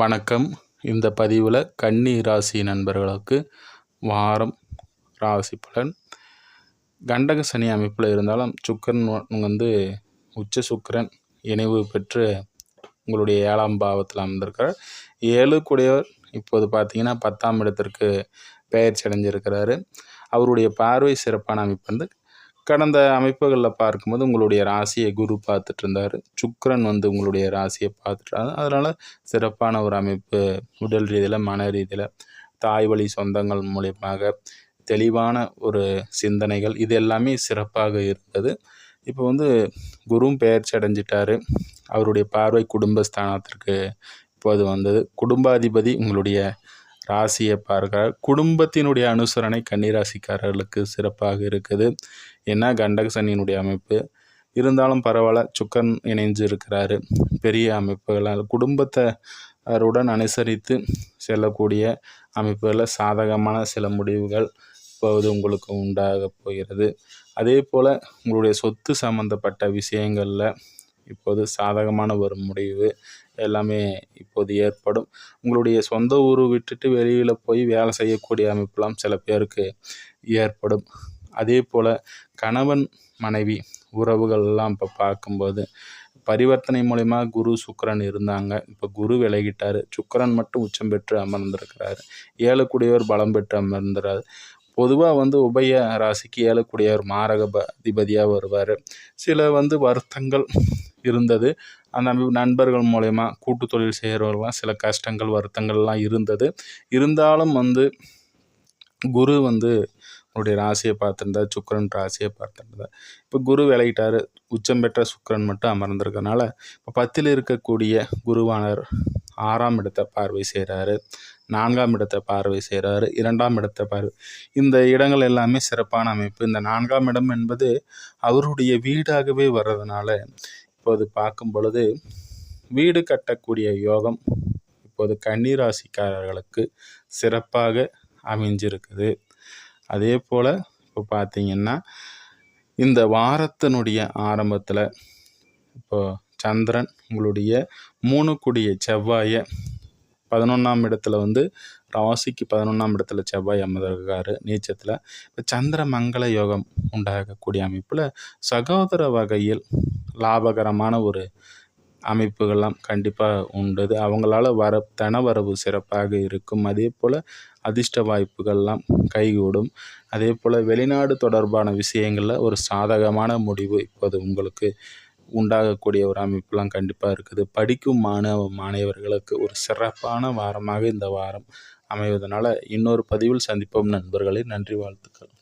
வணக்கம். இந்த பதிவில் கன்னி ராசி நண்பர்களுக்கு வாரம் ராசி பலன். கண்டக சனி அமைப்பில் இருந்தாலும் சுக்கரன் வந்து உச்ச சுக்கரன் இணைவு பெற்று உங்களுடைய ஏழாம் பாவத்தில் அமர்ந்திருக்கிறார். ஏழு கூடியவர் இப்போது பார்த்தீங்கன்னா பத்தாம் இடத்திற்கு பெயர்ச்சி அடைஞ்சிருக்கிறாரு. அவருடைய பார்வை சிறப்பான அமைப்பு வந்து கடந்த அமைப்புகளில் பார்க்கும்போது உங்களுடைய ராசியை குரு பார்த்துட்டு இருந்தார் சுக்கரன் வந்து உங்களுடைய ராசியை பார்த்துட்டு அதனால் சிறப்பான ஒரு அமைப்பு உடல் ரீதியில் மன ரீதியில் தாய் வழி சொந்தங்கள் மூலியமாக தெளிவான ஒரு சிந்தனைகள் இது எல்லாமே சிறப்பாக இருந்தது. இப்போ வந்து குருவும் பெயர்ச்சி அடைஞ்சிட்டார். அவருடைய பார்வை குடும்பஸ்தானத்திற்கு இப்போது வந்தது. குடும்பாதிபதி உங்களுடைய ராசியை பார்க்கிறார் குடும்பத்தினுடைய அனுசரணை கன்னிராசிக்காரர்களுக்கு சிறப்பாக இருக்குது. ஏன்னா கண்டக சனியினுடைய அமைப்பு. இருந்தாலும் பரவாயில்ல சுக்கன் இணைஞ்சு இருக்கிறாரு பெரிய அமைப்புகளால் குடும்பத்தை அவருடன் அனுசரித்து செல்லக்கூடிய அமைப்புகளில் சாதகமான சில முடிவுகள் இப்போது உங்களுக்கு உண்டாக போகிறது. அதே போல் உங்களுடைய சொத்து சம்மந்தப்பட்ட விஷயங்களில் இப்போது சாதகமான ஒரு முடிவு எல்லாமே இப்போது ஏற்படும். உங்களுடைய சொந்த ஊர் விட்டுட்டு வெளியில் போய் வேலை செய்யக்கூடிய அமைப்பெலாம் சில பேருக்கு ஏற்படும். அதே போல் கணவன் மனைவி உறவுகள்லாம் இப்போ பார்க்கும்போது பரிவர்த்தனை மூலயமா குரு சுக்கரன் இருந்தாங்க. இப்போ குரு விலகிட்டார். சுக்கரன் மட்டும் உச்சம் பெற்று அமர்ந்திருக்கிறார். ஏழுக்குடியவர் பலம் பெற்று அமர்ந்துறாரு பொதுவாக வந்து உபய ராசிக்கு ஏழுக்குடியவர் மாரக அதிபதியாக வருவார். சில வந்து வருத்தங்கள் இருந்தது. அந்த நண்பர்கள் மூலயமா கூட்டு தொழில் செய்கிறவர்கள்லாம் சில கஷ்டங்கள் வருத்தங்கள்லாம் இருந்தது. இருந்தாலும் வந்து குரு வந்து உங்களுடைய ராசியை பார்த்துருந்தார் சுக்கரன் ராசியை பார்த்துருந்தார். இப்போ குரு விளையிட்டார் உச்சம் பெற்ற சுக்கரன் மட்டும் அமர்ந்திருக்கனால இப்போ பத்தில் இருக்கக்கூடிய குருவானர் ஆறாம் இடத்தை பார்வை செய்கிறாரு நான்காம் இடத்தை பார்வை செய்கிறாரு இரண்டாம் இடத்தை பார்வை. இந்த இடங்கள் எல்லாமே சிறப்பான அமைப்பு. இந்த நான்காம் இடம் என்பது அவருடைய வீடாகவே வர்றதுனால இப்போது பார்க்கும் பொழுது வீடு கட்டக்கூடிய யோகம் இப்போது கன்னிராசிக்காரர்களுக்கு சிறப்பாக அமைஞ்சிருக்குது. அதே போல் இப்போ பார்த்தீங்கன்னா இந்த வாரத்தினுடைய ஆரம்பத்தில் இப்போது சந்திரன் உங்களுடைய மூணு கூடிய செவ்வாயை பதினொன்றாம் இடத்துல வந்து ராசிக்கு பதினொன்றாம் இடத்துல செவ்வாய் அமர்ந்திருக்காரு நீச்சத்தில். இப்போ சந்திர மங்கள யோகம் உண்டாகக்கூடிய அமைப்பில் சகோதர வகையில் லாபகரமான ஒரு அமைப்புகள்லாம் கண்டிப்பாக உண்டுது. அவங்களால வர தனவரவு சிறப்பாக இருக்கும். அதே போல் அதிர்ஷ்ட வாய்ப்புகள்லாம் கைகூடும். அதே போல் வெளிநாடு தொடர்பான விஷயங்களில் ஒரு சாதகமான முடிவு இப்போது உங்களுக்கு உண்டாகக்கூடிய ஒரு அமைப்புலாம் கண்டிப்பாக இருக்குது. படிக்கும் மாணவ மாணவர்களுக்கு ஒரு சிறப்பான வாரமாக இந்த வாரம் அமைவதனால் இன்னொரு பதிவில் சந்திப்போம். நண்பர்களே நன்றி வாழ்த்துக்கள்.